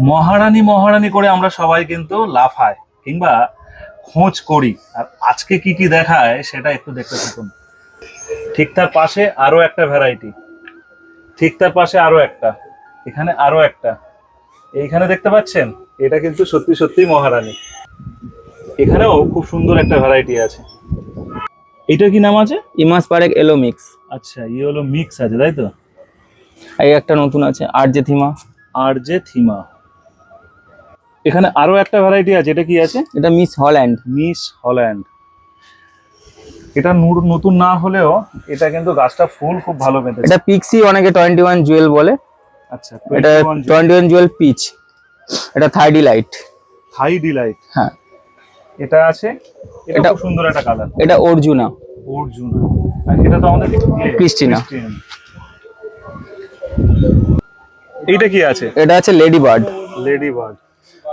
মহারানী মহারানী করে আমরা সবাই কিন্তু লাফাই কিংবা খোঁজ করি। আর আজকে কি কি দেখায় সেটা একটু দেখতে থাকুন। ঠিক তার পাশে আরও একটা ভ্যারাইটি ঠিক তার পাশে আরও একটা। এখানে আরও একটা। এইখানে দেখতে পাচ্ছেন? এটা কিন্তু সত্যি সত্যি মহারানী। এখানেও খুব সুন্দর একটা ভ্যারাইটি আছে। এটা কি নাম আছে? ইমাস পারেক এলো মিক্স। আচ্ছা ইয়ে হলো মিক্স আছে তাই তো? এই একটা নতুন আছে আর যে থিমা। আর যে থিমা। এখানে আরও একটা ভ্যারাইটি আছে এটা কি আছে? এটা মিস হল্যান্ড মিস হল্যান্ড এটা নূর নতুন না হলেও এটা কিন্তু গাছটা ফুল খুব ভালো পেতেছে এটা পিক্সি অনেকে টোয়েন্টি ওয়ান জুয়েল বলে। আচ্ছা এটা টোয়েন্টি ওয়ান জুয়েল পিচ এটা থার্ডি লাইট হাই ডিলাইট হ্যাঁ। এটা আছে। এটা এটা- খুব সুন্দর একটা কালার এটা অর্জুনা অর্জুনা আর এটা তো আমাদের ক্রিস্টিনা। এইটা কি আছে? এটা আছে লেডি বার্ড লেডি বার্ড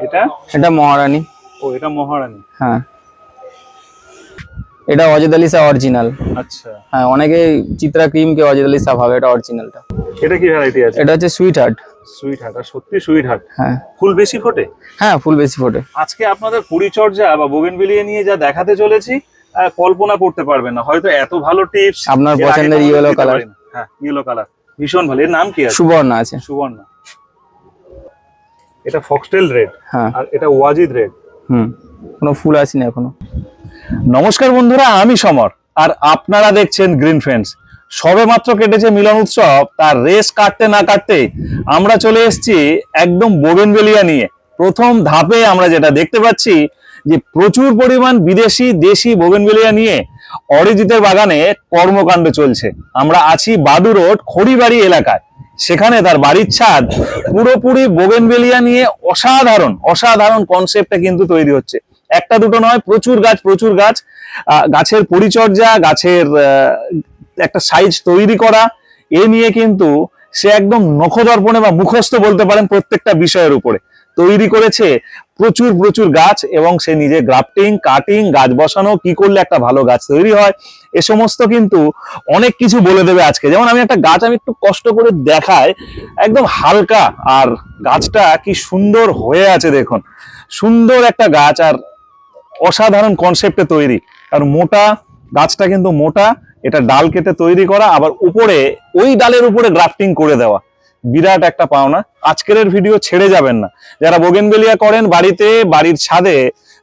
এটা? এটা মহারানী। ও এটা মহারানী। হ্যাঁ। এটা অজেদালিসা অরিজিনাল আচ্ছা। হ্যাঁ অনেকে চিত্রা ক্রিমকে অজেদালিসা ভাবে এটা অরিজিনালটা এটা কি ভ্যারাইটি আছে? এটা হচ্ছে সুইট হার্ট সুইট হার্ট আর সত্যি সুইট হার্ট হ্যাঁ। ফুল বেশি ফোটে? হ্যাঁ ফুল বেশি ফোটে। আজকে আপনাদের পরিচর্যা বা বোগেনভিলিয়া নিয়ে যা দেখাতে চলেছি কল্পনা করতে পারবেন না। হয়তো এত ভালো টিপস আপনার পছন্দের yellow color। হ্যাঁ ইয়েলো কালার ভীষণ ভালো। এর নাম কি আছে? সুবর্ণা আছে। সুবর্ণা। এটা ফক্সটেল রেড হ্যাঁ। আর এটা ওয়াজিদ রেড হুম কোনো ফুল আসেনি এখনও। নমস্কার বন্ধুরা আমি সমর। আর আপনারা দেখছেন গ্রিন ফ্রেন্ডস সবে মাত্র কেটেছে মিলন উৎসব তার রেস কাটতে না কাটতে আমরা চলে এসেছি একদম বোগেনভেলিয়া নিয়ে। প্রথম ধাপে আমরা যেটা দেখতে পাচ্ছি যে প্রচুর পরিমাণ বিদেশি দেশি বোগেনভেলিয়া নিয়ে অরিজিতের বাগানে কর্মকাণ্ড চলছে। আমরা আছি বাদু রোড খড়িবাড়ি এলাকায়। সেখানে তার বাড়ির ছাদ পুরোপুরি বোগেনভেলিয়া নিয়ে অসাধারণ অসাধারণ কনসেপ্টটা কিন্তু তৈরি হচ্ছে। একটা দুটো নয়, প্রচুর গাছ প্রচুর গাছ। গাছের পরিচর্যা, গাছের একটা সাইজ তৈরি করা, এ নিয়ে কিন্তু সে একদম নখদর্পণে বা মুখস্থ বলতে পারেন প্রত্যেকটা বিষয়ের উপরে। তৈরি করেছে প্রচুর প্রচুর গাছ এবং সে নিজে গ্রাফটিং কাটিং গাছ বসানো, কি করলে একটা ভালো গাছ তৈরি হয়, এ সমস্ত কিন্তু অনেক কিছু বলে দেবে আজকে। যেমন আমি একটা গাছ আমি একটু কষ্ট করে দেখাই, একদম হালকা, আর গাছটা কি সুন্দর হয়ে আছে দেখুন। সুন্দর একটা গাছ, আর অসাধারণ কনসেপ্টে তৈরি। আর মোটা গাছটা কিন্তু মোটা, এটা ডাল কেটে তৈরি করা, আবার উপরে, ওই ডালের উপরে গ্রাফটিং করে দেওয়া। বিরাট একটা পাওনা। আজকের ভিডিও ছেড়ে যাবেন না। যারা বোগেনবেলিয়া করেন বাড়িতে, বাড়ির ছাদে,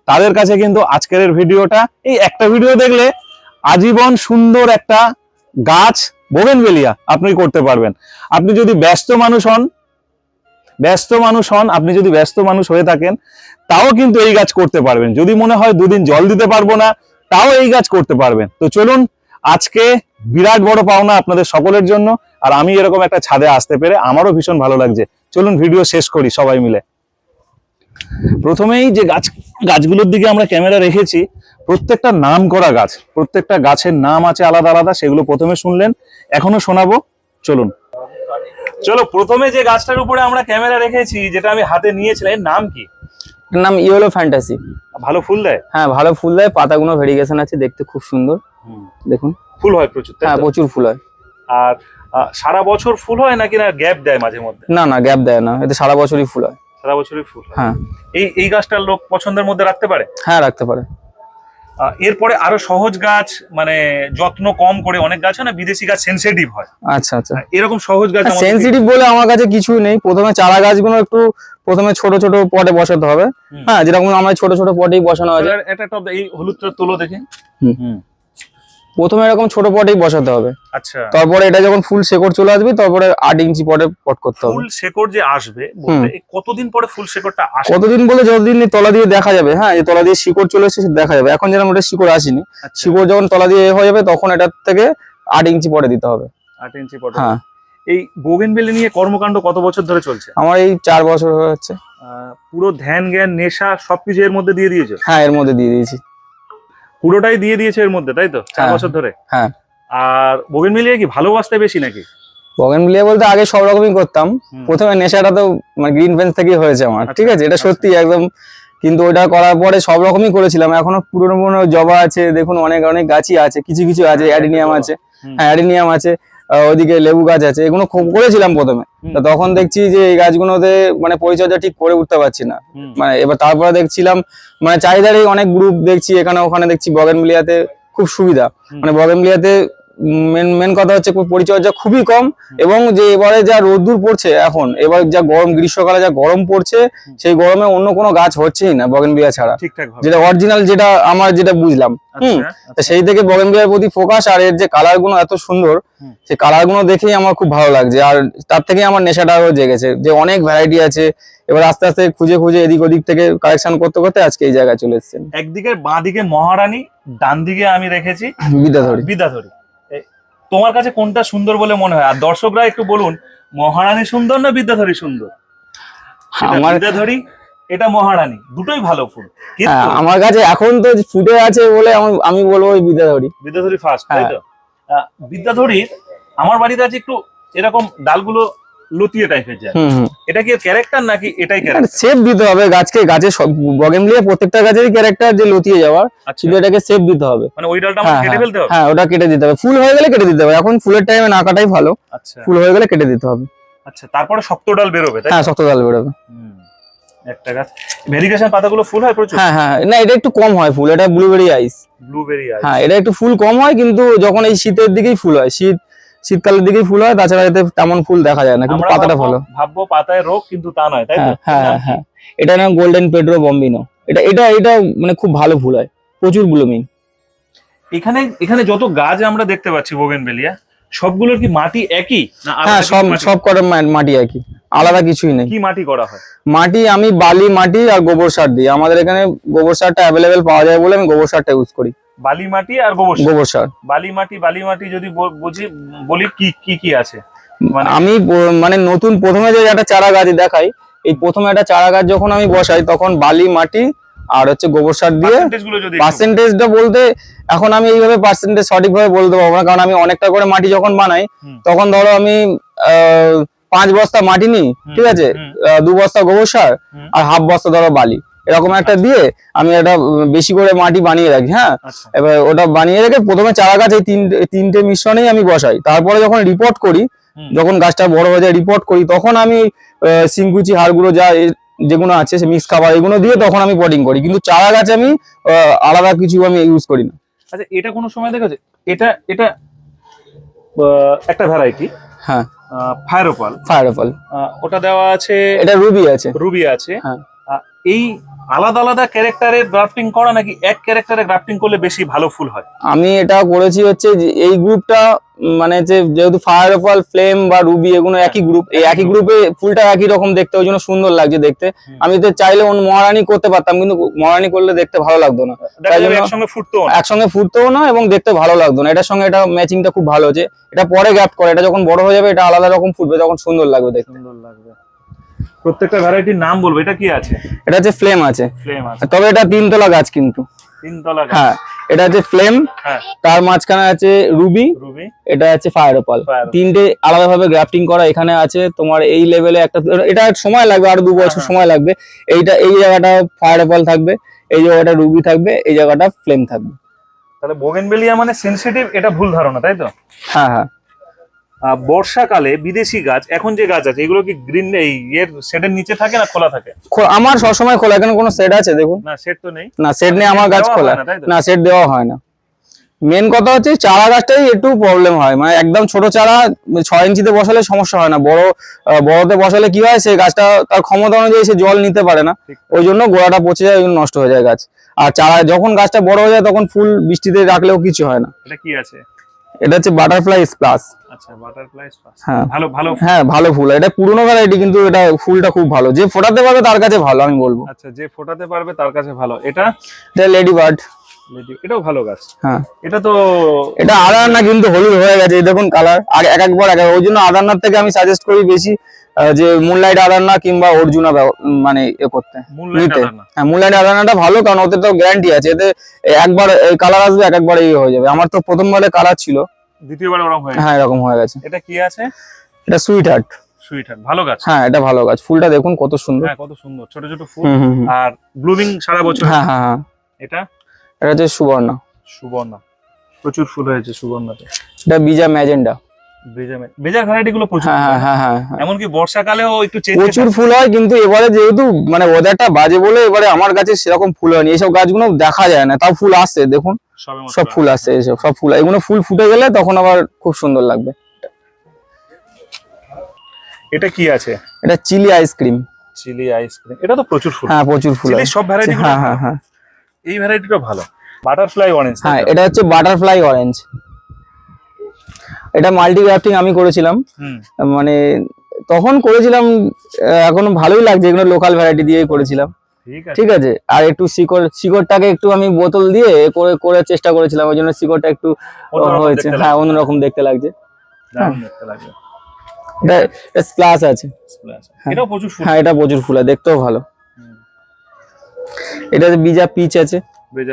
তাদের কাছে কিন্তু আজকের ভিডিওটা এই একটা ভিডিও দেখলে আজীবন সুন্দর একটা গাছ বোগেনবেলিয়া আপনি করতে পারবেন। আপনি যদি ব্যস্ত মানুষ হন, ব্যস্ত মানুষ হন, আপনি যদি ব্যস্ত মানুষ হয়ে থাকেন, তাও কিন্তু এই গাছ করতে পারবেন। যদি মনে হয় দুদিন জল দিতে পারব না, তাও এই গাছ করতে পারবেন। তো চলুন, আজকে বিরাট বড় পাওনা আপনাদের সকলের জন্য আর আমি এরকম একটা ছাদে আসতে পেরে আমারও ভীষণ ভালো লাগছে। চলুন ভিডিও শেষ করি সবাই মিলে। প্রথমেই যে গাছ গাছগুলোর দিকে আমরা ক্যামেরা রেখেছি প্রত্যেকটা নাম করা গাছ প্রত্যেকটা গাছের নাম আছে আলাদা আলাদা সেগুলো প্রথমে শুনলেন এখনও শোনাবো চলুন। চলো প্রথমে যে গাছটার উপরে আমরা ক্যামেরা রেখেছি যেটা আমি হাতে নিয়েছিলাম এর নাম কি? নাম ইয়েলো ফ্যান্টাসি। ভালো ফুল দেয়? হ্যাঁ ভালো ফুল দেয় পাতাগুলো ভেরিগেশন আছে দেখতে খুব সুন্দর। দেখুন। ফুল হয় প্রচুর হ্যাঁ প্রচুর ফুল হয়। আর সারা বছর ফুল হয় নাকি না গ্যাপ দেয় মাঝে মধ্যে? না না গ্যাপ দেয় না এতে সারা বছরই ফুল হয়। সারা বছরই ফুল হয়। হ্যাঁ। এই এই গাছটা লোক পছন্দের মধ্যে রাখতে পারে? হ্যাঁ রাখতে পারে। এরপরে আরও সহজ গাছ মানে যত্ন কম করে অনেক গাছ হয় না? বিদেশি গাছ সেনসিটিভ হয়। আচ্ছা আচ্ছা। এরকম সহজ গাছ সেন্সিটিভ বলে আমার কাছে কিছুই নেই। প্রথমে চারা গাছগুলো একটু প্রথমে ছোট ছোট পটে বসাতে হবে। হ্যাঁ যেরকম আমার ছোট ছোট পটেই বসানো এবার এটা একটা এই হলুদটা তুলো দেখে। হুম। প্রথমে এরকম ছোট পটেই বসাতে হবে। আচ্ছা। তারপরে এটা যখন ফুল শেকড় চলে আসবে তারপরে আট ইঞ্চি পটে পট করতে হবে। ফুল শেকড় যে আসবে কতদিন পরে ফুল শেকড়টা আসে কতদিন বলে যতদিন তলা দিয়ে দেখা যাবে হ্যাঁ এই তলা দিয়ে শিকড় চলে এসেছে দেখা যাবে। এখন যেরকম ওটা শিকড় আসেনি আচ্ছা, শিকড় যখন তলা দিয়ে হয়ে যাবে তখন এটার থেকে আট ইঞ্চি পরে দিতে হবে। আট ইঞ্চি পটে হ্যাঁ। এই বোগেনবেলি নিয়ে কর্মকাণ্ড কত বছর ধরে চলছে? আমার এই চার বছর হয়ে যাচ্ছে। পুরো ধ্যান জ্ঞান নেশা সবকিছু এর মধ্যে দিয়ে দিয়েছে? হ্যাঁ এর মধ্যে দিয়ে দিয়েছি। পুরোটাই দিয়ে দিয়েছে এর মধ্যে তাই তো? চার হ্যাঁ। বছর ধরে? হ্যাঁ। আর বোগেনবেলিয়া কি ভালোবাসতে বেশি নাকি? বগেন মিলিয়ে বলতে আগে সব রকমই করতাম। প্রথমে নেশাটা তো মানে গ্রিন ফেন্স থেকেই হয়েছে আমার আচ্ছা, ঠিক আছে? এটা আচ্ছা। সত্যি একদম কিন্তু ওটা করার পরে সব রকমই করেছিলাম। এখনও পুরনো পুরনো জবা আছে দেখুন অনেক অনেক গাছই আছে কিছু কিছু আছে অ্যাডিনিয়াম আছে। হ্যাঁ অ্যাডিনিয়াম আছে ওদিকে লেবু গাছ আছে এগুলো খুব করেছিলাম প্রথমে। তখন দেখছি যে এই গাছগুলোতে মানে পরিচর্যা ঠিক করে উঠতে পারছি না। মানে এবার তারপরে দেখছিলাম মানে চাহিদারই অনেক গ্রুপ দেখছি এখানে ওখানে দেখছি বগেনভিলিয়াতে খুব সুবিধা। মানে বগেনভিলিয়াতে মেন মেন কথা হচ্ছে পরিচর্যা খুবই কম এবং যে এবারে যা রোদ্দুর পড়ছে এখন এবার যা গরম গ্রীষ্মকালে যা গরম পড়ছে সেই গরমে অন্য কোনো গাছ হচ্ছেই না বগেনভিলিয়া ছাড়া। যেটা অরিজিনাল যেটা আমার যেটা বুঝলাম। হুম আচ্ছা। সেই থেকে বগেনভিলিয়ার প্রতি ফোকাস আর এর যে কালারগুলো এত সুন্দর। সেই কালারগুলো দেখেই আমার খুব ভালো লাগছে। আর তার থেকে আমার নেশাটাও জেগেছে। যে অনেক ভ্যারাইটি আছে। এবার আস্তে আস্তে খুঁজে খুঁজে এদিক ওদিক থেকে কালেকশন করতে করতে আজকে এই জায়গায় চলে এসেছেন। একদিকে বাঁ দিকে মহারানী ডান দিকে আমি রেখেছি বিদ্যাধরী। বিদ্যাধরী। তোমার কাছে কোনটা সুন্দর বলে মনে হয়? আর দর্শকরা একটু বলুন মহারানী সুন্দর না বিদ্যাধরী সুন্দর? আমার বিদ্যাধরী এটা মহারানী দুটোই ভালো ফুল। কিন্তু হ্যাঁ আমার কাছে এখন তো ফুটে আছে বলে আমি বলব ওই বিদ্যাধরী। বিদ্যাধরী ফার্স্ট তাই হ্যাঁ। তো? বিদ্যাধরীর আমার বাড়িতে আছে একটু এরকম ডালগুলো লতিয়ে টাইপের যায় এটা কি ক্যারেক্টার নাকি এটাই ক্যারেক্টার সেফ দিতে হবে গাছকে গাছে বগেমলিয়া প্রত্যেকটা গাছেরই ক্যারেক্টার যে লতিয়ে যাওয়ার আচ্ছা। শুধু এটাকে সেফ দিতে হবে। মানে ওই ডালটা হ্যাঁ, কেটে ফেলতে হবে? হ্যাঁ ওটা কেটে দিতে হবে। ফুল হয়ে গেলে কেটে দিতে হবে। এখন ফুলের টাইমে না কাটাই ভালো। আচ্ছা। ফুল হয়ে গেলে কেটে দিতে হবে। আচ্ছা তারপরে শক্ত ডাল বেরোবে তাই হ্যাঁ শক্ত ডাল বেরোবে। একটা গাছ। ভেরিগেশন পাতাগুলো ফুল হয় প্রচুর? হ্যাঁ হ্যাঁ না এটা একটু কম হয় ফুল। এটা ব্লুবেরি আইস ব্লুবেরি আছে হ্যাঁ এটা একটু ফুল কম হয় কিন্তু যখন এই শীতের দিকেই ফুল হয় শীত শীতকালের দিকেই ফুল হয় তাছাড়া এতে তেমন ফুল দেখা যায় না কিন্তু পাতাটা ভালো। ভাববো পাতায় রোগ কিন্তু তা নয় তাই হ্যাঁ হ্যাঁ হ্যাঁ এটা না গোল্ডেন পেড্রো বম্বিনো এটা এটা এটা মানে খুব ভালো ফুল হয় প্রচুর ব্লুমিং। এখানে এখানে যত গাছ আমরা দেখতে পাচ্ছি বোগেনভেলিয়া সবগুলোর কি মাটি একই? না হ্যাঁ সব? সব কটা মাটি একই আলাদা কিছুই নেই। কি মাটি করা হয়? মাটি আমি বালি মাটি আর গোবর সার দিই। আমাদের এখানে গোবর সারটা অ্যাভেলেবেল পাওয়া যায় বলে আমি গোবর সারটা ইউজ করি। বালি মাটি আর গোবর। গোবর সার। বালি মাটি বালি মাটি যদি বুঝি বলি কি কি কি আছে? মানে আমি মানে নতুন প্রথমে যে একটা চারা গাছ দেখাই এই প্রথমে একটা চারা গাছ যখন আমি বসাই তখন বালি মাটি আর হচ্ছে গোবর সার দিয়ে পার্সেন্টেজটা বলতে এখন আমি এইভাবে পার্সেন্টেজ সঠিকভাবে বলতে পারব না কারণ আমি অনেকটা করে মাটি যখন বানাই তখন ধরো আমি আহ, পাঁচ বস্তা মাটি নিই ঠিক আছে? দু বস্তা গোবর সার আর হাফ বস্তা ধরো বালি। এরকম একটা দিয়ে আমি একটা বেশি করে মাটি বানিয়ে রাখি হ্যাঁ? আচ্ছা। এবার ওটা বানিয়ে রেখে প্রথমে চারা গাছ এই তিনটে তিনটে মিশ্রণেই আমি বসাই। তারপরে যখন রিপোর্ট করি যখন গাছটা বড় হয়ে যায় রিপোর্ট করি তখন আমি সিংকুচি হাড়গুলো যা যেগুলো আছে সে মিক্স খাবার এগুলো দিয়ে তখন আমি পটিং করি। কিন্তু চারা গাছ আমি আলাদা কিছু আমি ইউজ করি না। আচ্ছা এটা কোনো সময় দেখেছে? এটা এটা একটা ভ্যারাইটি হ্যাঁ। ফায়ারোপাল ফায়ার অফল ওটা দেওয়া আছে এটা রুবি আছে। রুবি আছে। হ্যাঁ। এই আলাদা আলাদা ক্যারেক্টারের গ্রাফটিং করা নাকি এক ক্যারেক্টারে গ্রাফটিং করলে বেশি ভালো ফুল হয়? আমি এটা করেছি হচ্ছে এই গ্রুপটা মানে যে যেহেতু ফায়ার অফল ফ্লেম বা রুবি এগুলো একই গ্রুপ এই একই গ্রুপে ফুলটা একই রকম দেখতে ওই জন্য সুন্দর লাগছে দেখতে। আমি তো চাইলে অন্য মহারানি করতে পারতাম কিন্তু মহারানি করলে দেখতে ভালো লাগতো না। যাবে জন্য- একসঙ্গে ফুটতো না। একসঙ্গে ফুটতেও না এবং দেখতে ভালো লাগতো না। এটার সঙ্গে এটা ম্যাচিংটা খুব ভালো হচ্ছে। এটা পরে গ্যাপ করে এটা যখন বড় হয়ে যাবে এটা আলাদা রকম ফুটবে তখন সুন্দর লাগবে দেখতে। সুন্দর লাগবে। প্রত্যেকটা ভ্যারাইটির নাম বলব। এটা কি আছে? এটা হচ্ছে ফ্লেম আছে। ফ্লেম আছে। তবে এটা তিনতলা গাছ কিন্তু। তিনতলা গাছ। হ্যাঁ এটা হচ্ছে ফ্লেম হ্যাঁ। তার মাঝখানে আছে রুবি রুবি এটা আছে ফায়ার opal। তিনটে আলাদাভাবে গ্রাফটিং করা এখানে আছে। তোমার এই লেভেলে একটা এটা সময় লাগবে আর দু বছর হ্যাঁ। সময় লাগবে। এইটা এই জায়গাটা ফায়ার থাকবে এই জায়গাটা রুবি থাকবে এই জায়গাটা ফ্লেম থাকবে। তাহলে বোগেনভেলিয়া মানে সেনসিটিভ এটা ভুল ধারণা তাই তো? হ্যাঁ হ্যাঁ। বর্ষাকালে বিদেশি গাছ এখন যে গাছ আছে এগুলো কি গ্রিন এই এর শেডের নিচে থাকে না খোলা থাকে? আমার সবসময় খোলা এখানে কোনো সেট আছে দেখুন। না শেড তো নেই। না সেট নেই আমার গাছ খোলা। না, সেট দেওয়া হয় না। মেন কথা হচ্ছে চারা গাছটাই একটু প্রবলেম হয়। মানে একদম ছোট চারা ছয় ইঞ্চিতে বসালে সমস্যা হয় না। বড় বড়তে বসালে কি হয় সেই গাছটা তার ক্ষমতা অনুযায়ী সে জল নিতে পারে না। ওই জন্য গোড়াটা পচে যায় ওই জন্য নষ্ট হয়ে যায় গাছ। আর চারা যখন গাছটা বড় হয়ে যায় তখন ফুল বৃষ্টিতে রাখলেও কিছু হয় না। এটা কি আছে? এটা হচ্ছে বাটারফ্লাই স্প্লাস আচ্ছা বাটারফ্লাই হ্যাঁ। ভালো ভালো হ্যাঁ ভালো ফুল। এটা পুরোনো ভ্যারাইটি কিন্তু এটা ফুলটা খুব ভালো। যে ফোটাতে পারবে তার কাছে ভালো আমি বলব। আচ্ছা যে ফোটাতে পারবে তার কাছে ভালো। এটা? এটা লেডি বার্ড এটাও ভালো গাছ। হ্যাঁ। এটা তো এটা কিন্তু হলুদ হয়ে গেছে। দেখুন কালার আর এক একবার এক ওই জন্য আদারনার থেকে আমি সাজেস্ট করি বেশি। যে মুনলাইট আদারনা কিংবা অর্জুনা মানে এ করতে। নিতে। হ্যাঁ মুনলাইট আদারনাটা ভালো কারণ ওতে তো গ্যারান্টি আছে। এতে একবার কালার আসবে এক একবার ইয়ে হয়ে যাবে। আমার তো প্রথমবারে কালার ছিল। দ্বিতীয়বার ওরকম হয়ে হ্যাঁ এরকম হয়ে গেছে। এটা কি আছে? এটা সুইট হার্ট সুইট হার্ট ভালো গাছ। হ্যাঁ এটা ভালো গাছ। ফুলটা দেখুন কত সুন্দর। হ্যাঁ কত সুন্দর। ছোট ছোট ফুল। আর ব্লুমিং সারা বছর। হ্যাঁ হ্যাঁ হ্যাঁ। এটা? এটা হচ্ছে সুবর্ণা। সুবর্ণা। প্রচুর ফুল হয়েছে সুবর্ণাতে। এটা বিজা ম্যাজেন্ডা ব্রেজার ব্রেজার ভ্যারাইটি গুলো প্রচুর হ্যাঁ হ্যাঁ হ্যাঁ। এমনকি বর্ষাকালেও একটু প্রচুর ফুল হয় কিন্তু এবারে যেহেতু মানে ওয়েদারটা বাজে বলে এবারে আমার কাছে সেরকম ফুল হয়নি। এইসব গাছগুলো দেখা যায় না তাও ফুল দেখুন। সব ফুল সব ফুল। এগুলো ফুল ফুটে গেলে তখন আবার খুব সুন্দর লাগবে। এটা কি আছে? এটা চিলি আইসক্রিম চিলি আইসক্রিম এটা তো প্রচুর ফুল। হ্যাঁ প্রচুর ফুল চিলি সব ভ্যারাইটি হ্যাঁ হ্যাঁ হ্যাঁ। এই ভ্যারাইটিটা ভালো। বাটারফ্লাই অরেঞ্জ হ্যাঁ এটা হচ্ছে বাটারফ্লাই অরেঞ্জ এটা মাল্টি গ্রাফটিং আমি করেছিলাম। মানে তখন করেছিলাম এখন ভালোই লাগছে এগুলো লোকাল ভ্যারাইটি দিয়েই করেছিলাম। ঠিক আছে। আর একটু শিকড় শিকড়টাকে একটু আমি বোতল দিয়ে করে করে চেষ্টা করেছিলাম ওই জন্য শিকড়টা একটু হয়েছে। হ্যাঁ অন্যরকম দেখতে লাগছে। দারুণ এটা স্প্লাস আছে। ফুল। হ্যাঁ এটা প্রচুর ফুল দেখতেও ভালো। এটা বিজা পিচ আছে।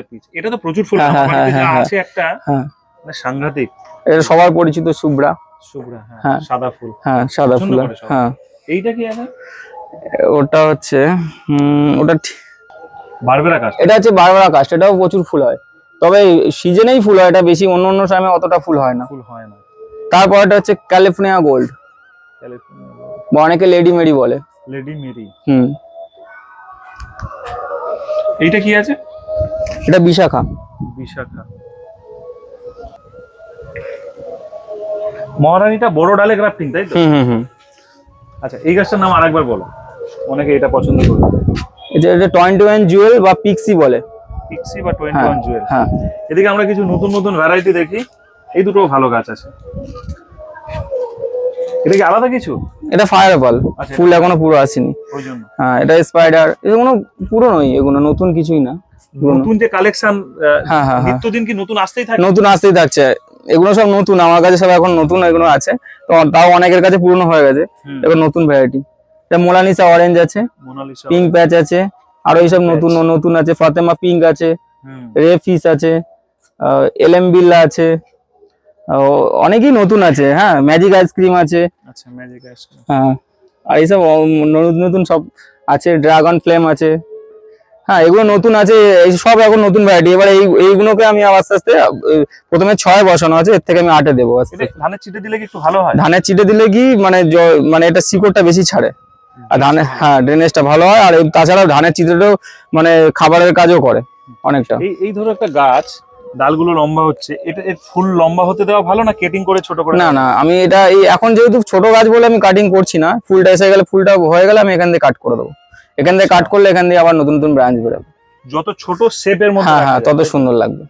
পিচ এটা তো প্রচুর ফুল। হ্যাঁ, হ্যাঁ, হ্যাঁ, আছে একটা হ্যাঁ। মানে সাংঘাতিক। এটা সবার পরিচিত শুভ্রা। শুভ্রা হ্যাঁ হ্যাঁ। সাদা ফুল। হ্যাঁ সাদা ফুল হ্যাঁ। এইটা কি আছে ওটা হচ্ছে ওটা বারবেরা এটা হচ্ছে বারবার কাস্ট এটাও প্রচুর ফুল হয়। তবে সিজনেই ফুল হয় এটা বেশি অন্য অন্য টাইমে অতটা ফুল হয় না। ফুল হয় না। তারপর এটা হচ্ছে ক্যালিফোর্নিয়া গোল্ড বা অনেকে লেডি মেরি বলে। লেডি মেরি হুম। এইটা কি আছে? এটা বিশাখা। বিশাখা। মহারানীটা বড় ডালে গ্রাফটিং তাই তো? আচ্ছা এই গাছটার নাম আরেকবার বলো। অনেকে এটা পছন্দ করবে এটা এটা টোয়েন্টি ওয়ান জুয়েল বা পিক্সি বলে। পিক্সি বা টোয়েন্টি ওয়ান জুয়েল হ্যাঁ। এদিকে আমরা কিছু নতুন নতুন ভ্যারাইটি দেখি। এই দুটো ভালো গাছ আছে। এটা কি আলাদা কিছু? এটা ফায়ার আচ্ছা। ফুল এখনও পুরো আসেনি। হ্যাঁ এটা স্পাইডার এগুলো পুরোনোই এগুলো নতুন কিছুই না। নতুন যে কালেকশন হ্যাঁ, হ্যাঁ, হ্যাঁ। নিত্যদিন কি নতুন আসতেই থাকে? নতুন আসতেই থাকছে। এগুলো সব নতুন আমার কাছে সব এখন নতুন এগুলো আছে। তো তাও অনেকের কাছে পুরনো হয়ে গেছে। এবার নতুন ভ্যারাইটি মোলানিসা অরেঞ্জ আছে পিঙ্ক প্যাচ আছে আরও এইসব নতুন নতুন আছে। ফাতেমা পিঙ্ক আছে রে ফিস আছে এলএম বিল্লা আছে অনেকই নতুন আছে হ্যাঁ ম্যাজিক আইসক্রিম আছে। আচ্ছা ম্যাজিক আইসক্রিম হ্যাঁ আর এইসব নতুন নতুন সব আছে। ড্রাগন ফ্লেম আছে। হ্যাঁ এগুলো নতুন আছে এই সব এখন নতুন ভ্যারাইটি এবার এই এইগুলোকে আমি আস্তে আস্তে প্রথমে ছয় বসানো আছে এর থেকে আমি আটে দেবো। ধানের চিটে দিলে কি একটু ভালো হয়? ধানের চিটে দিলে কি মানে মানে এটা শিকড়টা বেশি ছাড়ে। আর ধানের হ্যাঁ ড্রেনেজটা ভালো হয় আর তাছাড়াও ধানের চিত্রটাও মানে খাবারের কাজও করে অনেকটা। এই এই ধরো একটা গাছ ডালগুলো লম্বা হচ্ছে এটা এর ফুল লম্বা হতে দেওয়া ভালো না কেটিং করে ছোট করে? না না আমি এটা এই এখন যেহেতু ছোট গাছ বলে আমি কাটিং করছি না ফুলটা এসে গেলে ফুলটা হয়ে গেলে আমি এখান থেকে কাট করে দেবো। এখান থেকে কাট করলে এখান দিয়ে আবার নতুন নতুন ব্রাঞ্চ বেরোবে। যত ছোট শেপের মধ্যে হ্যাঁ হ্যাঁ তত সুন্দর লাগবে।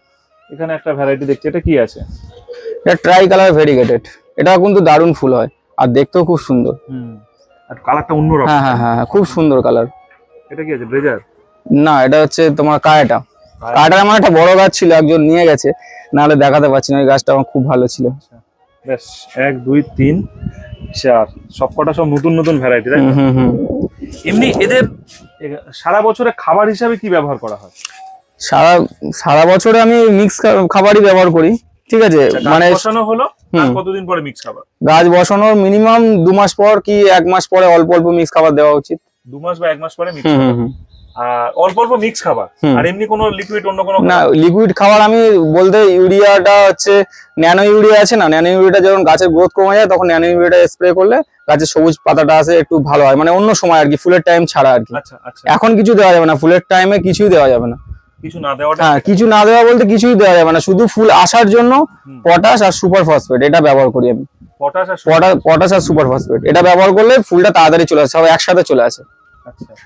এখানে একটা ভ্যারাইটি দেখছি এটা কি আছে? এটা ট্রাই কালার ভেরিগেটেড এটা কিন্তু দারুণ ফুল হয় আর দেখতেও খুব সুন্দর। হুম আর কালারটা অন্যরকম হ্যাঁ হ্যাঁ হ্যাঁ খুব সুন্দর কালার এটা কি আছে ব্রেজার না এটা হচ্ছে তোমার কায়াটা কায়াটা আমার একটা বড় গাছ ছিল একজন নিয়ে গেছে। নাহলে দেখাতে পারছি না ওই গাছটা আমার খুব ভালো ছিল। বেশ এক দুই তিন। চার সবকটা সব নতুন নতুন ভ্যারাইটি তাই এমনি এদের সারা বছরে খাবার হিসাবে কি ব্যবহার করা হয়? সারা সারা বছরে আমি মিক্স খাবারই ব্যবহার করি ঠিক আছে? আচ্ছা, গাছ মানে বসানো হলো কতদিন পরে মিক্স খাবার? গাছ বসানোর মিনিমাম দু মাস পর কি এক মাস পরে অল্প অল্প মিক্স খাবার দেওয়া উচিত। দু মাস বা এক মাস পরে মিক্স আর অল্প অল্প মিক্স খাবার। আর এমনি কোনো লিকুইড অন্য কোনো না লিকুইড খাবার আমি বলতে ইউরিয়াটা হচ্ছে ন্যানো ইউরিয়া আছে না? ন্যানো ইউরিয়াটা যখন গাছের গ্রোথ কমে যায় তখন ন্যানো ইউরিয়াটা স্প্রে করলে গাছের সবুজ পাতাটা আসে একটু ভালো হয়। মানে অন্য সময় আর কি ফুলের টাইম ছাড়া আর কি আচ্ছা আচ্ছা। এখন কিছু দেওয়া যাবে না ফুলের টাইমে কিছুই দেওয়া যাবে না। কিছু না দেওয়াটা হ্যাঁ কিছু না দেওয়া বলতে কিছুই দেওয়া যাবে না। শুধু ফুল আসার জন্য পটাশ আর সুপার ফসফেট এটা ব্যবহার করি আমি। পটাশ আর সুপার ফসফেট এটা ব্যবহার করলে ফুলটা তাড়াতাড়ি চলে আসে সব একসাথে চলে আসে।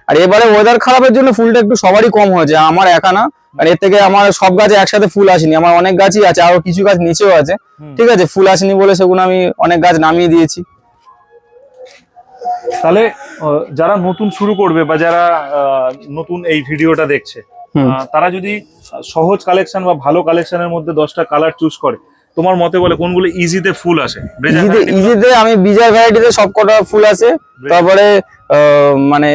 আর এবারে ওয়েদার খারাপের জন্য ফুলটা একটু সবারই কম হয়েছে আমার একা না। আর এর থেকে আমার সব গাছে একসাথে ফুল আসেনি আমার অনেক গাছই আছে আরও কিছু গাছ নিচেও আছে। ঠিক আছে ফুল আসেনি বলে সেগুলো আমি অনেক গাছ নামিয়ে দিয়েছি। তাহলে যারা নতুন শুরু করবে বা যারা নতুন এই ভিডিওটা দেখছে। তারা যদি সহজ কালেকশন বা ভালো কালেকশনের মধ্যে দশটা কালার চুজ করে তোমার মতে বলে কোনগুলো ইজিতে ফুল আসে? ইজিতে ইজিতে আমি বিজয় ভ্যারাইটিতে সব কটা ফুল আছে তারপরে মানে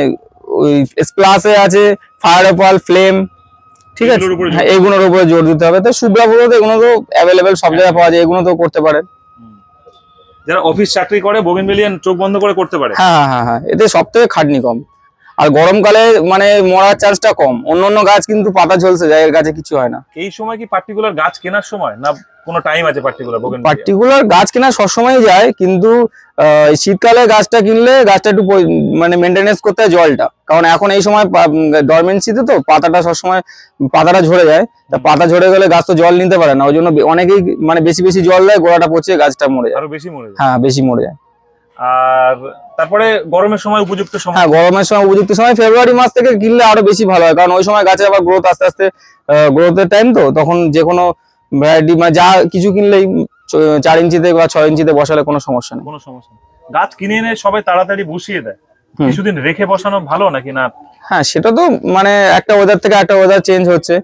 ওই স্প্লাসে আছে ফায়ার অপাল ফ্লেম ঠিক আছে? এগুলোর উপরে জোর হ্যাঁ এইগুলোর উপরে জোর দিতে হবে। তো শুভ্রা ফুল তো এগুলো তো অ্যাভেলেবেল সব জায়গায় পাওয়া যায় এগুলো তো করতে পারে। যারা অফিস চাকরি করে বোগেনভেলিয়ান চোখ বন্ধ করে করতে পারে? হ্যাঁ হ্যাঁ হ্যাঁ হ্যাঁ। এতে সব থেকে খাটনি কম। আর গরমকালে মানে মরার চান্সটা কম। অন্য অন্য গাছ কিন্তু পাতা ঝলসে যায় এর গাছে কিছু হয় না। এই সময় কি পার্টিকুলার গাছ কেনার সময়? না কোনো টাইম আছে পার্টিকুলার পার্টিকুলার গাছ কেনা সবসময় যায় কিন্তু শীতকালে গাছটা কিনলে গাছটা একটু মানে মেনটেনেন্স করতে হয় জলটা। কারণ এখন এই সময় ডরমেন্সিতে তো পাতাটা সবসময় পাতাটা ঝরে যায়। তা পাতা ঝরে গেলে গাছ তো জল নিতে পারে না। ওই জন্য অনেকেই মানে বেশি বেশি জল দেয় গোড়াটা পচে গাছটা মরে যায়। আরও বেশি মরে যায়? হ্যাঁ বেশি মরে যায়। আর তারপরে গরমের সময় উপযুক্ত সময়? হ্যাঁ গরমের সময় উপযুক্ত সময়। ফেব্রুয়ারি মাস থেকে কিনলে আরও বেশি ভালো হয়। কারণ ওই সময় গাছে আবার গ্রোথ আস্তে আস্তে গ্রোথের টাইম তো তখন যে কোনো ভ্যারাইটি মানে যা কিছু কিনলেই চার ইঞ্চিতে বা ছয় ইঞ্চিতে বসালে কোনো সমস্যা নেই। কোনো সমস্যা নেই। গাছ কিনে এনে সবাই তাড়াতাড়ি বসিয়ে দেয়। কিছুদিন রেখে বসানো ভালো নাকি না? হ্যাঁ সেটা তো মানে একটা ওয়েদার থেকে একটা ওয়েদার চেঞ্জ হচ্ছে।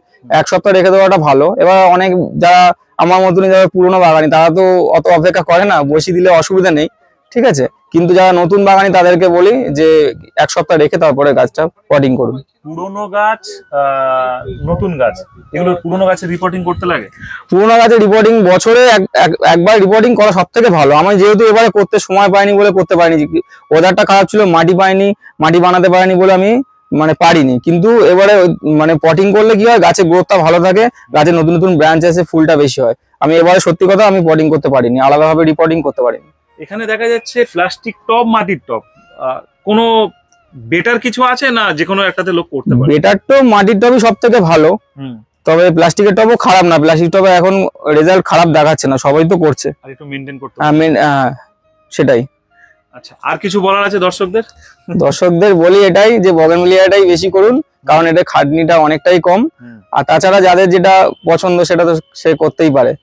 এক সপ্তাহ রেখে দেওয়াটা ভালো। এবার অনেক যারা আমার মতনই যারা পুরোনো বাগানি তারা তো অত অপেক্ষা করে না। বসিয়ে দিলে অসুবিধা নেই। ঠিক আছে? কিন্তু যারা নতুন বাগানি তাদেরকে বলি যে এক সপ্তাহ রেখে তারপরে গাছটা পটিং করুন। পুরোনো গাছ নতুন গাছ এগুলো পুরোনো গাছের রিপোর্টিং করতে লাগে? পুরোনো গাছের রিপোর্টিং বছরে এক- এক- একবার রিপোর্টিং করা সব থেকে ভালো। আমি যেহেতু এবারে করতে সময় পাইনি বলে করতে পারিনি ওয়েদারটা খারাপ ছিল মাটি পাইনি মাটি বানাতে পারিনি বলে আমি মানে পারিনি। কিন্তু এবারে মানে পটিং করলে কি হয় গাছের গ্রোথটা ভালো থাকে গাছের নতুন নতুন ব্রাঞ্চ আছে ফুলটা বেশি হয়। আমি এবারে সত্যি কথা আমি পটিং করতে পারিনি আলাদাভাবে রিপোর্টিং করতে পারিনি। এখানে দেখা যাচ্ছে প্লাস্টিক টব মাটির টব। আহ, কোনো বেটার কিছু আছে না যে কোনো একটাতে লোক করতে পারে? বেটার তো মাটির টবই সব থেকে ভালো। হুম। তবে প্লাস্টিকের টবও খারাপ না। প্লাস্টিক টবে এখন রেজাল্ট খারাপ দেখাচ্ছে না সবাই তো করছে। আর একটু মেনটেন করতে main- আহ, সেটাই। আচ্ছা আর কিছু বলার আছে দর্শকদের? দর্শকদের বলি এটাই যে বগেনভিলিয়াটাই বেশি করুন কারণ এটা খাটনিটা অনেকটাই কম। আর তাছাড়া যাদের যেটা পছন্দ সেটা তো সে করতেই পারে।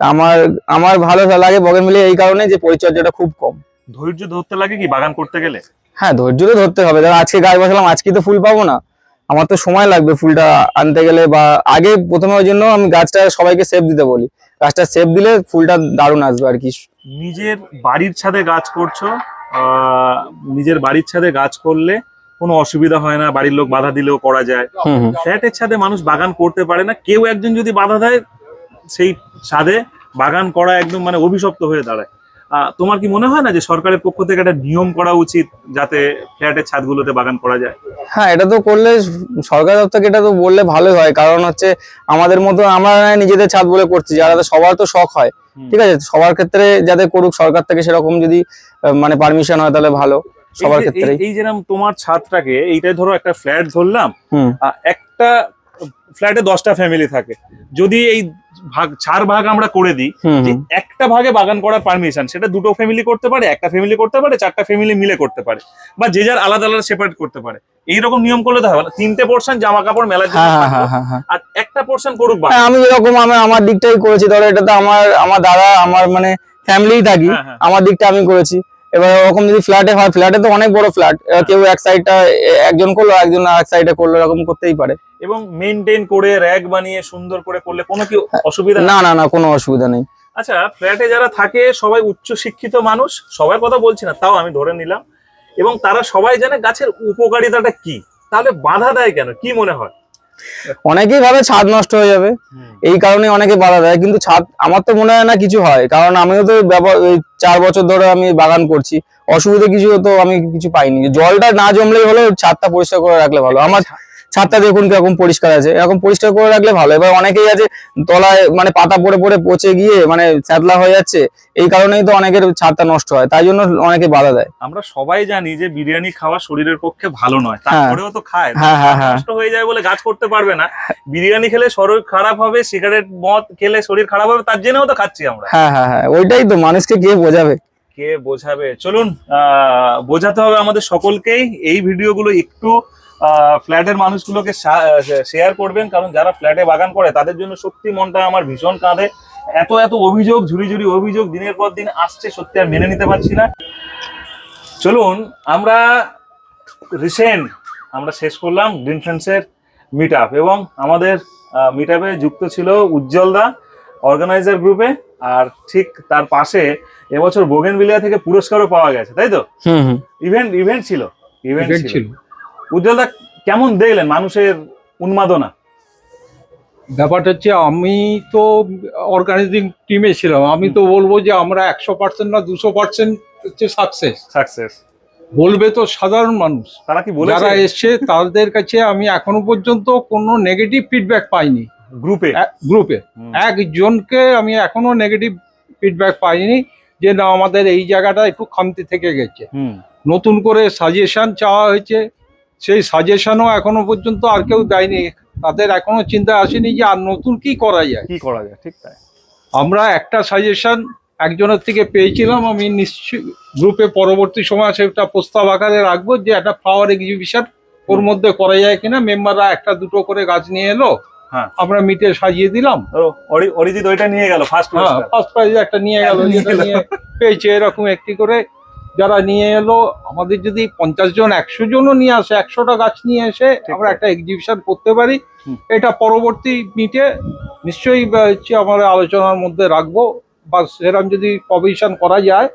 আমার আমার ভালো লাগে বগেনভিলিয়া এই কারণে যে পরিচর্যাটা খুব কম। ধৈর্য ধরতে লাগে কি বাগান করতে গেলে? হ্যাঁ ধৈর্য তো ধরতে হবে। ধরো আজকে গাছ বসালাম আজকে তো ফুল পাবো না। আমার তো সময় লাগবে ফুলটা আনতে গেলে বা আগে প্রথমে ওই জন্য আমি গাছটা সবাইকে সেভ দিতে বলি। গাছটা সেভ দিলে ফুলটা দারুণ আসবে আর কি। নিজের বাড়ির ছাদে গাছ করছ আহ, নিজের বাড়ির ছাদে গাছ করলে কোনো অসুবিধা হয় না বাড়ির লোক বাধা দিলেও করা যায়। ফ্ল্যাটের ছাদে মানুষ বাগান করতে পারে না। কেউ একজন যদি বাধা দেয় সেই ছাদে বাগান করা একদম মানে অভিশপ্ত হয়ে দাঁড়ায়। তোমার কি মনে হয় না যে সরকারের পক্ষ থেকে একটা নিয়ম করা উচিত যাতে ফ্ল্যাটের ছাদগুলোতে বাগান করা যায়? হ্যাঁ এটা তো করলে সরকার থেকে এটা তো বললে ভালোই হয়। কারণ হচ্ছে আমাদের মতো আমরা নিজেদের ছাদ বলে করছি যারা তো সবার তো শখ হয়। ঠিক আছে? সবার ক্ষেত্রে যাতে করুক সরকার থেকে সেরকম যদি মানে পারমিশন হয় তাহলে ভালো সবার ক্ষেত্রেই। এই- যেরকম তোমার ছাদটাকে এইটাই ধরো একটা ফ্ল্যাট ধরলাম একটা ফ্ল্যাটে দশটা ফ্যামিলি থাকে। যদি এই ভাগ চার ভাগ আমরা করে দিই যে একটা ভাগে বাগান করার পারমিশন সেটা দুটো ফ্যামিলি করতে পারে একটা ফ্যামিলি করতে পারে চারটা ফ্যামিলি মিলে করতে পারে বা যে যার আলাদা আলাদা সেপারেট করতে পারে। এইরকম নিয়ম করলে তো হবে না। তিনটে পোর্শন জামা কাপড় জন্য হ্যাঁ হ্যাঁ হ্যাঁ আর একটা পোর্শন করুক আমি এরকম আমি আমার দিকটাই করেছি ধরো এটা তো আমার আমার দাদা আমার মানে ফ্যামিলি থাকি। আমার দিকটা আমি করেছি। এবার ওরকম যদি ফ্ল্যাটে হয় ফ্ল্যাটে তো অনেক বড় ফ্ল্যাট কেউ এক সাইডটা একজন করল একজন এক সাইডে করল এরকম করতেই পারে। এবং মেনটেন করে র্যাক বানিয়ে সুন্দর করে করলে কোনো কি অসুবিধা না না না কোনো অসুবিধা নেই। আচ্ছা ফ্ল্যাটে যারা থাকে সবাই উচ্চ শিক্ষিত মানুষ সবার কথা বলছি না তাও আমি ধরে নিলাম। এবং তারা সবাই জানে গাছের উপকারিতাটা কি। তাহলে বাধা দেয় কেন? কি মনে হয়? অনেকেই ভাবে ছাদ নষ্ট হয়ে যাবে। এই কারণে অনেকে বাধা দেয়। কিন্তু ছাদ, আমার তো মনে হয় না কিছু হয়। কারণ আমিও তো চার বছর ধরে আমি বাগান করছি। অসুবিধা কিছু তো আমি কিছু পাইনি। জলটা না জমলেই হলো ছাদটা পরিষ্কার করে রাখলে ভালো। আমার ছাদটা দেখুন কীরকম পরিষ্কার আছে। এরকম পরিষ্কার করে রাখলে ভালো। এবার অনেকেই আছে তলায় মানে পাতা পড়ে পড়ে পচে গিয়ে মানে স্যাঁতলা হয়ে যাচ্ছে। এই কারণেই তো অনেকের ছাদটা নষ্ট হয়। তাই জন্য অনেকে বাধা দেয়। আমরা সবাই জানি যে বিরিয়ানি খাওয়া শরীরের পক্ষে ভালো নয়। তারপরেও তো খায়। হ্যাঁ হ্যাঁ হ্যাঁ। নষ্ট হয়ে যায় বলে গাছ করতে পারবে না। বিরিয়ানি খেলে শরীর খারাপ হবে সিগারেট মদ খেলে শরীর খারাপ হবে তার জন্যও তো খাচ্ছি আমরা। হ্যাঁ হ্যাঁ হ্যাঁ। ওইটাই তো মানুষকে কে বোঝাবে? কে বোঝাবে? চলুন আহ, বোঝাতে হবে আমাদের সকলকেই। এই ভিডিওগুলো একটু ফ্ল্যাটের মানুষগুলোকে শেয়ার করবেন কারণ যারা ফ্ল্যাটে বাগান করে তাদের জন্য সত্যি মনটা আমার ভীষণ কাঁদে। এত এত অভিযোগ ঝুড়ি ঝুড়ি অভিযোগ দিনের পর দিন আসছে সত্যি আর মেনে নিতে পারছি না। চলুন আমরা রিসেন্ট আমরা শেষ করলাম গ্রিন ফ্রেন্ডসের মিট আপ এবং আমাদের মিট আপে যুক্ত ছিল উজ্জ্বল দা অর্গানাইজার গ্রুপে আর ঠিক তার পাশে এবছর বোগেনভিলিয়া থেকে পুরস্কারও পাওয়া গেছে তাই তো? ইভেন্ট ইভেন্ট ছিল ইভেন্ট ছিল। ছিল উজ্জ্বল দা কেমন দেখলেন মানুষের উন্মাদনা? ব্যাপারটা হচ্ছে আমি তো অর্গানাইজিং টিমে ছিলাম। আমি তো বলব যে আমরা একশো পার্সেন্ট না দুশো পার্সেন্ট হচ্ছে সাকসেস সাকসেস বলবে তো সাধারণ মানুষ। তারা কি বলে যারা এসছে তাদের কাছে আমি এখনও পর্যন্ত কোনো নেগেটিভ ফিডব্যাক পাইনি। গ্রুপে গ্রুপে একজনকে আমি এখনও নেগেটিভ ফিডব্যাক পাইনি যে না আমাদের এই জায়গাটা একটু খামতি থেকে গেছে। নতুন করে সাজেশন চাওয়া হয়েছে। সেই সাজেশনও এখনও পর্যন্ত আর কেউ দেয়নি। তাদের এখনও চিন্তা আসেনি যে আর নতুন কি করা যায়। কি করা যায় ঠিক তাই। আমরা একটা সাজেশন একজনের থেকে পেয়েছিলাম আমি নিশ্চয় গ্রুপে পরবর্তী সময় সেটা প্রস্তাব আকারে রাখব যে একটা ফ্লাওয়ার এক্সিবিশন ওর মধ্যে করা যায় কিনা। মেম্বাররা একটা দুটো করে গাছ নিয়ে এলো। হ্যাঁ। আমরা মিটে সাজিয়ে দিলাম। অরি- অরিজিৎ ওইটা নিয়ে গেল ফার্স্ট ফার্স্ট প্রাইজ একটা নিয়ে গেল পেয়েছে এরকম একটি করে। যারা নিয়ে এলো আমাদের যদি পঞ্চাশ জন একশো জনও নিয়ে আসে একশোটা গাছ নিয়ে এসে আমরা একটা এক্সিবিশন করতে পারি। এটা পরবর্তী মিটে নিশ্চয়ই আমরা আলোচনার মধ্যে রাখব বা সেরকম যদি প্রভিশন করা যায়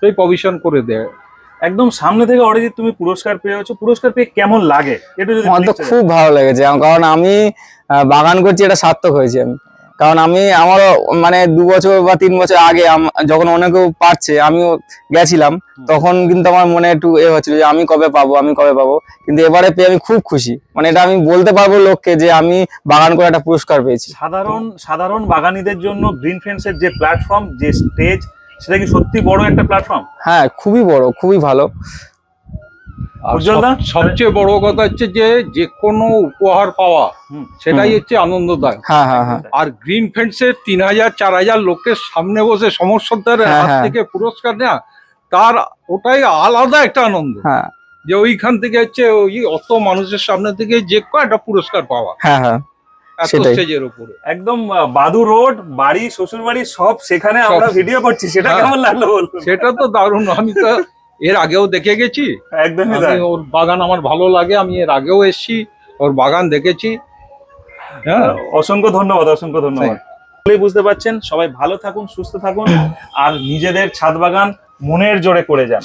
সেই প্রভিশন করে দেয়। একদম সামনে থেকে অরিজিৎ তুমি পুরস্কার পেয়েছ পুরস্কার পেয়ে কেমন লাগে? একটু যদি আমার তো খুব ভালো লেগেছে কারণ আমি বাগান করছি এটা সার্থক হয়েছে। আমি কারণ আমি আমারও মানে দু বছর বা তিন বছর আগে যখন অনেকেও পারছে আমিও গেছিলাম তখন কিন্তু আমার মনে একটু এ হচ্ছিল যে আমি কবে পাবো আমি কবে পাবো। কিন্তু এবারে পেয়ে আমি খুব খুশি। মানে এটা আমি বলতে পারব লোককে যে আমি বাগান করে একটা পুরস্কার পেয়েছি। সাধারণ সাধারণ বাগানীদের জন্য গ্রিন ফ্রেন্ডসের যে প্ল্যাটফর্ম যে স্টেজ সেটা কি সত্যি বড় একটা প্ল্যাটফর্ম হ্যাঁ খুবই বড় খুবই ভালো। সবচেয়ে বড় কথা হচ্ছে যে যে কোনো উপহার পাওয়া সেটাই হচ্ছে আনন্দদায়ক। হ্যাঁ হ্যাঁ হ্যাঁ। আর গ্রিন ফ্রেন্ডসের তিন হাজার চার হাজার লোকের সামনে বসে সমস্যার হাত। থেকে পুরস্কার নেওয়া তার ওটাই আলাদা একটা আনন্দ। হ্যাঁ। যে ওইখান থেকে হচ্ছে ওই অত মানুষের সামনে থেকে যে কয়টা পুরস্কার পাওয়া। হ্যাঁ হ্যাঁ। একদম বাদু রোড বাড়ি শ্বশুর বাড়ি সব সেখানে আমরা ভিডিও করছি। সেটা। কেমন লাগল সেটা তো দারুণ। আমি তো এর আগেও দেখে গেছি। একদমই তাই। ওর বাগান আমার ভালো লাগে আমি এর আগেও এসেছি ওর বাগান দেখেছি। হ্যাঁ। অসংখ্য ধন্যবাদ অসংখ্য ধন্যবাদ। বুঝতে পারছেন সবাই ভালো থাকুন সুস্থ থাকুন আর নিজেদের ছাদ বাগান মনের জোরে করে যান।